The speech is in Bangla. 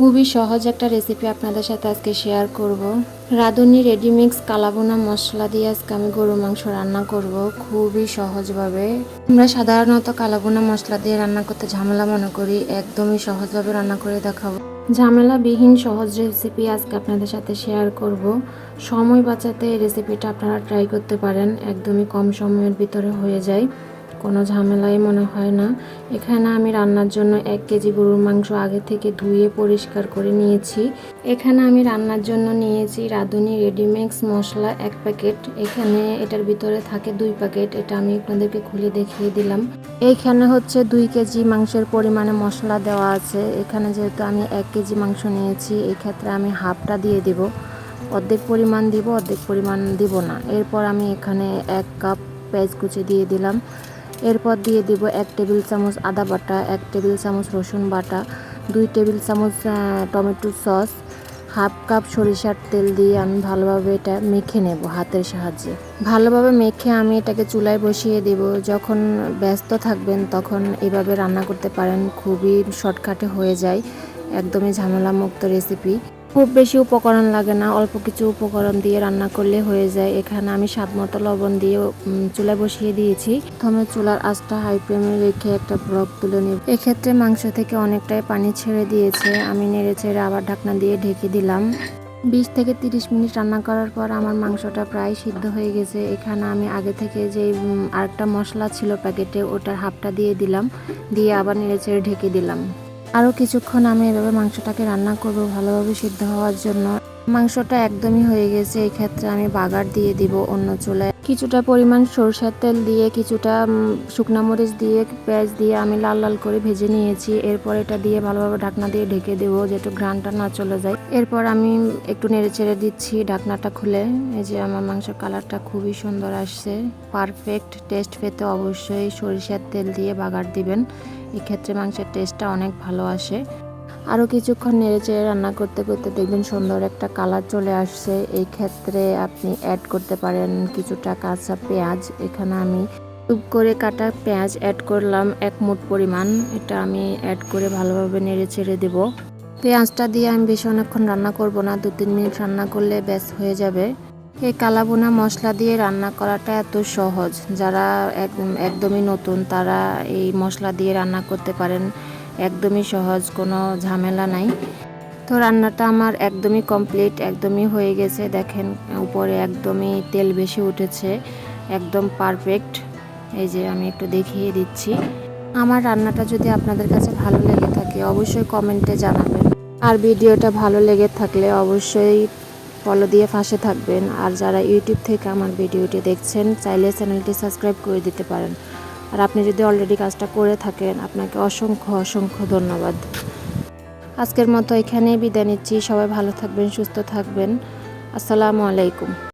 খুবই সহজ একটা রেসিপি আপনাদের সাথে আজকে শেয়ার করব। রাঁধুনি রেডিমিক্স কালাবোনা মশলা দিয়ে আজকে আমি গরু মাংস রান্না করব। খুবই সহজভাবে। আমরা সাধারণত কালাবোনা মশলা দিয়ে রান্না করতে ঝামেলা মনে করি, একদমই সহজভাবে রান্না করে দেখাবো। ঝামেলাবিহীন সহজ রেসিপি আজকে আপনাদের সাথে শেয়ার করব। সময় বাঁচাতে এই রেসিপিটা আপনারা ট্রাই করতে পারেন, একদমই কম সময়ের ভিতরে হয়ে যায়। কোনো ঝামেলাই মনে হয় না। এখানে আমি রান্নার জন্য এক কেজি গরুর মাংস আগে থেকে ধুয়ে পরিষ্কার করে নিয়েছি। এখানে আমি রান্নার জন্য নিয়েছি রাঁধুনি রেডিমিক্স মশলা এক প্যাকেট। এখানে এটার ভিতরে থাকে দুই প্যাকেট, এটা আমি আপনাদেরকে খুলে দেখিয়ে দিলাম। এইখানে হচ্ছে দুই কেজি মাংসের পরিমাণে মশলা দেওয়া আছে। এখানে যেহেতু আমি এক কেজি মাংস নিয়েছি, এই ক্ষেত্রে আমি হাফটা দিয়ে দিব। অর্ধেক পরিমাণ দিব, অর্ধেক পরিমাণ দিব না। এরপর আমি এখানে এক কাপ পেঁয়াজ কুচি দিয়ে দিলাম। এরপর দিয়ে দিব এক টেবিল চামচ আদা বাটা, এক টেবিল চামচ রসুন বাটা, দুই টেবিল চামচ টমেটো সস, হাফ কাপ সরিষার তেল দিয়ে আমি ভালোভাবে এটা মেখে নেব হাতের সাহায্যে। ভালোভাবে মেখে আমি এটাকে চুলায় বসিয়ে দেব। যখন ব্যস্ত থাকবেন তখন এভাবে রান্না করতে পারেন, খুবই শর্টকাটে হয়ে যায়, একদমই ঝামেলামুক্ত রেসিপি খুব বেশি উপকরণ লাগে না, অল্প কিছু উপকরণ দিয়ে রান্না করলে হয়ে যায়। এখানে আমি স্বাদ মতো লবণ দিয়ে চুলায় বসিয়ে দিয়েছি। প্রথমে চুলার আঁচটা হাই ফ্লেমে রেখে একটা ব্লক তুলে নিব। এক্ষেত্রে মাংস থেকে অনেকটাই পানি ছেড়ে দিয়েছে। আমি নেড়ে ছেড়ে আবার ঢাকনা দিয়ে ঢেকে দিলাম। বিশ থেকে তিরিশ মিনিট রান্না করার পর আমার মাংসটা প্রায় সিদ্ধ হয়ে গেছে। এখানে আমি আগে থেকে যে আরেকটা মশলা ছিল প্যাকেটে, ওটার হাফটা দিয়ে দিলাম। দিয়ে আবার নেড়ে ছেড়ে ঢেকে দিলাম। আরও কিছুক্ষণ আমি এভাবে মাংসটাকে রান্না করব ভালোভাবে সিদ্ধ হওয়ার জন্য। মাংসটা একদমই হয়ে গেছে, এই ক্ষেত্রে আমি বাগার দিয়ে দিব অন্য চুলায়। কিছুটা পরিমাণ সরষের তেল দিয়ে, কিছুটা শুকনা মরিচ দিয়ে, পেঁয়াজ দিয়ে আমি লাল লাল করে ভেজে নিয়েছি। এরপর এটা দিয়ে ভালোভাবে ঢাকনা দিয়ে ঢেকে দেবো যেহেতু ঘ্রানটা না চলে যায়। এরপর আমি একটু নেড়ে চেড়ে দিচ্ছি ঢাকনাটা খুলে। এই যে আমার মাংসের কালারটা খুবই সুন্দর আসছে। পারফেক্ট টেস্ট পেতে অবশ্যই সরিষার তেল দিয়ে বাগার দিবেন। এক্ষেত্রে মাংসের টেস্টটা অনেক ভালো আসে। আরও কিছুক্ষণ নেড়ে চেড়ে রান্না করতে করতে দেখবেন সুন্দর একটা কালার চলে আসছে। এই ক্ষেত্রে আপনি অ্যাড করতে পারেন কিছুটা কাঁচা পেঁয়াজ। এখানে আমি টুক করে কাটা পেঁয়াজ অ্যাড করলাম এক মুঠ পরিমাণ। এটা আমি অ্যাড করে ভালোভাবে নেড়ে ছেড়ে দেব। পেঁয়াজটা দিয়ে আমি বেশি অনেকক্ষণ রান্না করব না। দু তিন মিনিট রান্না করলে ব্যাস হয়ে যাবে। এই কালাবোনা মশলা দিয়ে রান্না করাটা এত সহজ। যারা একদম একদমই নতুন, তারা এই মশলা দিয়ে রান্না করতে পারেন। একদমই সহজ, কোনো ঝামেলা নাই। তো রান্নাটা আমার একদমই কমপ্লিট একদমই হয়ে গেছে। দেখেন, উপরে একদমই তেল বেশি উঠেছে, একদম পারফেক্ট এই যে আমি একটু দেখিয়ে দিচ্ছি। আমার রান্নাটা যদি আপনাদের কাছে ভালো লেগে থাকে, অবশ্যই কমেন্টে জানাবেন। আর ভিডিওটা ভালো লেগে থাকলে অবশ্যই ফলো দিয়ে ফাঁসে থাকবেন। আর যারা ইউটিউব থেকে আমার ভিডিওটি দেখছেন, চাইলে চ্যানেলটি সাবস্ক্রাইব করে দিতে পারেন। আর আপনি যদি অলরেডি কাজটা করে থাকেন, আপনাকে অসংখ্য অসংখ্য ধন্যবাদ। আজকের মতো এখানেই বিদায় নিচ্ছি। সবাই ভালো থাকবেন, সুস্থ থাকবেন। আসসালামু আলাইকুম।